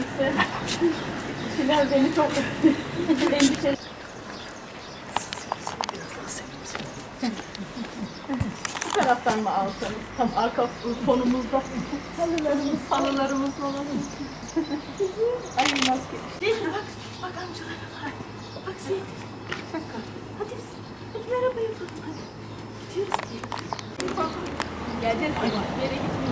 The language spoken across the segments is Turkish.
gerekirse. Kişiler beni çok endişe Bu taraftan mı alsanız? Tam arka fonumuzda. Halılarımız, halılarımız falan. Ay maske. Değil? Bak, bak amcalara bak. Bak. Bak, hadi biz. Hadi merhaba yapalım hadi. Gidiyoruz diye. Geleceğiz. Bir yere gitmiyoruz.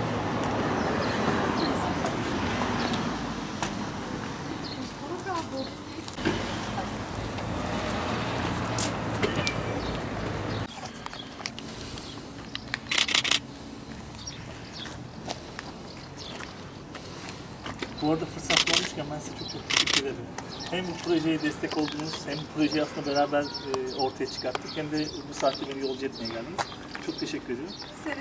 Bu arada fırsat olmuşken ben size çok çok teşekkür ederim. Hem bu projeye destek oldunuz, hem bu projeyi aslında beraber e, ortaya çıkarttık, hem de bu saatte beni yolcu etmeye geldiniz. Çok teşekkür ediyorum.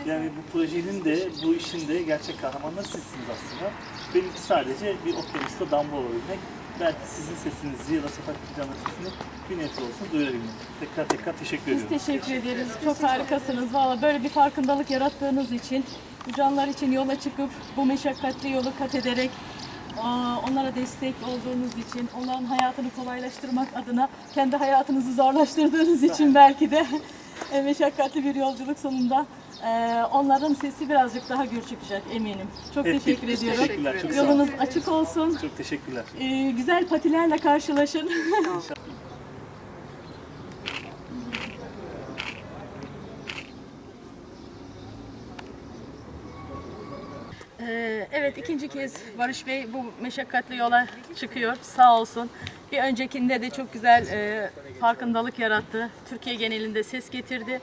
Yani bu projenin de, bu işin de gerçek kahramanları sizsiniz aslında. Benimki sadece bir okyanusta damla olabilmek. Belki sizin sesinizi ya da sokak planının sesini bir nebze olsun duyurabilmek. Tekrar tekrar teşekkür Biz ediyorum. teşekkür ederiz. Çok harikasınız. Valla böyle bir farkındalık yarattığınız için, bu canlar için yola çıkıp bu meşakkatli yolu kat ederek onlara destek olduğunuz için, onların hayatını kolaylaştırmak adına kendi hayatınızı zorlaştırdığınız için belki de e, meşakkatli bir yolculuk sonunda e, onların sesi birazcık daha gür çıkacak eminim. Çok Hep teşekkür birlikte ediyorum. teşekkürler, çok sağ olun. Yolunuz açık olsun. Çok teşekkürler. E, güzel patilerle karşılaşın. Ee, Evet ikinci kez Barış Bey bu meşakkatli yola çıkıyor sağ olsun. Bir öncekinde de çok güzel e, farkındalık yarattı. Türkiye genelinde ses getirdi.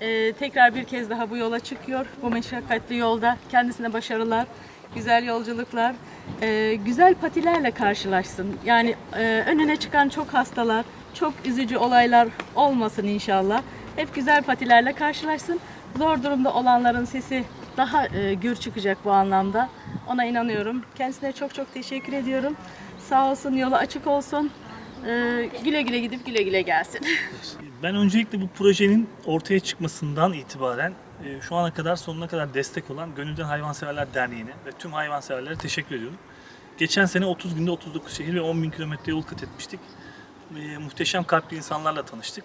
Ee, tekrar bir kez daha bu yola çıkıyor. Bu meşakkatli yolda kendisine başarılar, güzel yolculuklar, e, güzel patilerle karşılaşsın. Yani e, önüne çıkan çok hastalar, çok üzücü olaylar olmasın inşallah. Hep güzel patilerle karşılaşsın. Zor durumda olanların sesi daha e, gür çıkacak bu anlamda. Ona inanıyorum. Kendisine çok çok teşekkür ediyorum. Sağ olsun, yolu açık olsun. Ee, güle güle gidip güle güle gelsin. Ben öncelikle bu projenin ortaya çıkmasından itibaren e, şu ana kadar sonuna kadar destek olan Gönülden Hayvanseverler Derneği'ne ve tüm hayvanseverlere teşekkür ediyorum. Geçen sene 30 günde 39 şehir ve 10 bin kilometre yol kat etmiştik. E, muhteşem kalpli insanlarla tanıştık.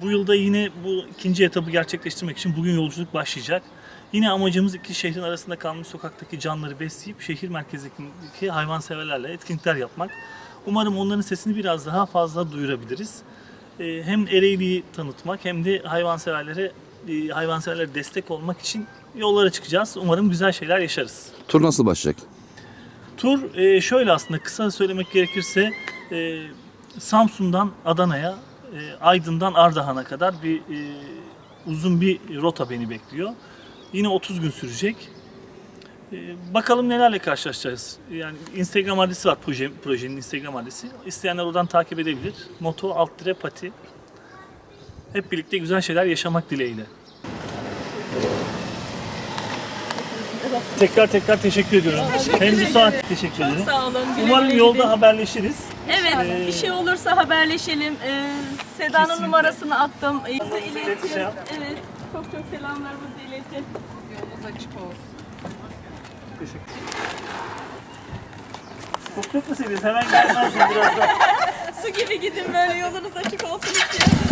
Bu yılda yine bu ikinci etabı gerçekleştirmek için bugün yolculuk başlayacak. Yine amacımız iki şehrin arasında kalmış sokaktaki canları besleyip şehir merkezindeki hayvanseverlerle etkinlikler yapmak. Umarım onların sesini biraz daha fazla duyurabiliriz. Ee, Hem Ereğli'yi tanıtmak hem de hayvanseverlere e, hayvanseverlere destek olmak için yollara çıkacağız. Umarım güzel şeyler yaşarız. Tur nasıl başlayacak? Tur e, şöyle aslında kısa söylemek gerekirse e, Samsun'dan Adana'ya, e, Aydın'dan Ardahan'a kadar bir e, uzun bir rota beni bekliyor. Yine 30 gün sürecek. E, bakalım nelerle karşılaşacağız. Yani Instagram adresi var proje, projenin Instagram adresi. İsteyenler oradan takip edebilir. Moto alt dire pati. Hep birlikte güzel şeyler yaşamak dileğiyle. Tekrar tekrar teşekkür ediyorum. Hem bu saat teşekkür ederim. Sağ olun. Güle Umarım güle yolda gidin. haberleşiriz. Evet, Ee, bir şey olursa haberleşelim. Ee, Seda'nın numarasını attım. Ee, size iletin. Evet, çok çok selamlarımızı iletin. Teşekkür Koklet mu seviyorsun? Hemen gelmezsin birazdan. Su gibi gidin böyle yolunuz açık olsun istiyorum.